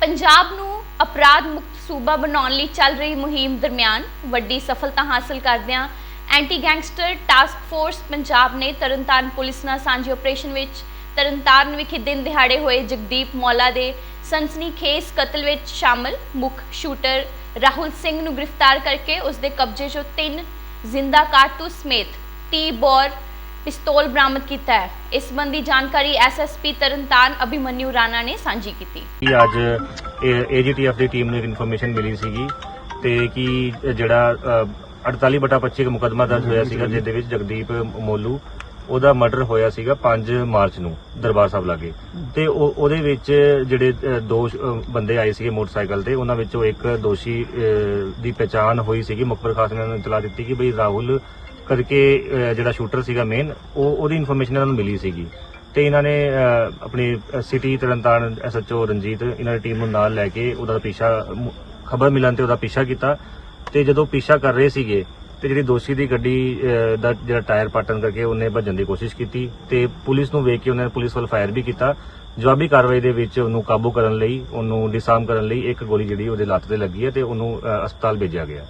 ਪੰਜਾਬ ਨੂੰ ਅਪਰਾਧ ਮੁਕਤ ਸੂਬਾ ਬਣਾਉਣ ਲਈ ਚੱਲ ਰਹੀ ਮੁਹਿੰਮ ਦਰਮਿਆਨ ਵੱਡੀ ਸਫਲਤਾ ਹਾਸਲ ਕਰਦਿਆਂ anti gangster task force Punjab ਨੇ ਤਰਨਤਾਰਨ ਪੁਲਿਸ ਨਾਲ ਸਾਂਝੇ ਆਪਰੇਸ਼ਨ ਵਿੱਚ ਤਰਨਤਾਰਨ ਵਿਖੇ ਦਿਨ ਦਿਹਾੜੇ ਹੋਏ ਜਗਦੀਪ ਮੌਲਾ ਦੇ ਸਨਸਨੀਖੇਜ਼ ਕਤਲ ਵਿੱਚ ਸ਼ਾਮਲ ਮੁੱਖ ਸ਼ੂਟਰ ਰਾਹੁਲ ਸਿੰਘ ਨੂੰ ਗ੍ਰਿਫਤਾਰ ਕਰਕੇ ਉਸ ਦੇ ਕਬਜ਼ੇ 'ਚੋਂ ਤਿੰਨ ਜ਼ਿੰਦਾ ਕਾਰਤੂਸ ਸਮੇਤ 30 ਬੋਰ ਪਿਸਤੌਲ ਬਰਾਮਦ ਕੀਤਾ ਹੈ। ਇਸ ਸੰਬੰਧੀ ਜਾਣਕਾਰੀ ਐਸਐਸਪੀ ਤਰਨਤਾਰਨ ਅਭਿਮਨਿਊ ਰਾਣਾ ਨੇ ਸਾਂਝੀ ਕੀਤੀ। ਕਿ ਅੱਜ ਏਜੀਟੀਐਫ ਦੀ ਟੀਮ ਨੂੰ ਇੱਕ ਇਨਫੋਰਮੇਸ਼ਨ ਮਿਲੀ ਸੀਗੀ ਤੇ ਕਿ ਜਿਹੜਾ ਅ, 48 ਬਟਾ 25 ਦਾ ਮੁਕਦਮਾ ਦਰਜ ਹੋਇਆ ਸੀਗਾ ਜਿਹਦੇ ਵਿੱਚ ਜਗਦੀਪ ਮੋਲੂ ਉਹਦਾ ਮਰਡਰ ਹੋਇਆ ਸੀਗਾ 5 ਮਾਰਚ ਨੂੰ ਦਰਬਾਰ ਸਾਹਿਬ ਲਾਗੇ। ਤੇ ਉਹ ਉਹਦੇ ਵਿੱਚ ਜਿਹੜੇ ਅ, ਦੋ ਸ਼- ਅ, ਬੰਦੇ ਆਏ ਸੀਗੇ ਮੋਟਰਸਾਈਕਲ ਤੇ ਉਹਨਾਂ ਵਿੱਚੋਂ ਇੱਕ ਦੋਸ਼ੀ ਅ, ਦੀ ਪਛਾਣ ਹੋਈ ਸੀਗੀ। ਮੁਖਬਰ ਖਾਸ ਨੇ ਉਹਨਾਂ ਨੂੰ ਇਤਲਾਹ ਦਿੱਤੀ ਕਿ ਬਈ ਰਾਹੁਲ ਕਰਕੇ ਅ, ਜਿਹੜਾ ਸ਼ੂਟਰ ਸੀਗਾ ਮੇਨ ਉਹ ਉਹਦੀ ਇਨਫੋਰਮੇਸ਼ਨ ਇਹਨਾਂ ਨੂੰ ਮਿਲੀ ਸੀਗੀ। ਤੇ ਇਹਨਾਂ ਨੇ ਆਪਣੀ ਸਿਟੀ ਤਰਨਤਾਰਨ ਐਸਐਚਓ ਰਣਜੀਤ ਇਹਨਾਂ ਦੀ ਟੀਮ ਨੂੰ ਨਾਲ ਲੈ ਕੇ ਉਹਦਾ ਪਿੱਛਾ ਖਬਰ ਮਿਲਣ ਤੇ ਉਹਦਾ ਪਿੱਛਾ ਕੀਤਾ। ਤੇ ਜਦੋਂ ਪਿੱਛਾ ਕਰ ਰਹੇ ਸੀਗੇ ਤੇ ਜਿਹੜੀ ਦੋਸ਼ੀ ਦੀ ਗੱਡੀ ਦਾ ਜਿਹੜਾ ਟਾਇਰ ਪਾਟਣ ਕਰਕੇ ਉਹਨੇ ਭੱਜਣ ਦੀ ਕੋਸ਼ਿਸ਼ ਕੀਤੀ ਤੇ ਪੁਲਿਸ ਨੂੰ ਵੇਖ ਕੇ ਉਹਨੇ ਪੁਲਿਸ ਵੱਲ ਫਾਇਰ ਵੀ ਕੀਤਾ। ਜਵਾਬੀ ਕਾਰਵਾਈ ਦੇ ਵਿੱਚ ਉਹਨੂੰ ਕਾਬੂ ਕਰਨ ਲਈ ਉਹਨੂੰ ਡਿਸਾਰਮ ਕਰਨ ਲਈ ਇੱਕ ਗੋਲੀ ਜਿਹੜੀ ਉਹਦੇ ਲੱਤ ਤੇ ਲੱਗੀ ਹੈ ਤੇ ਉਹਨੂੰ ਹਸਪਤਾਲ ਭੇਜਿਆ ਗਿਆ।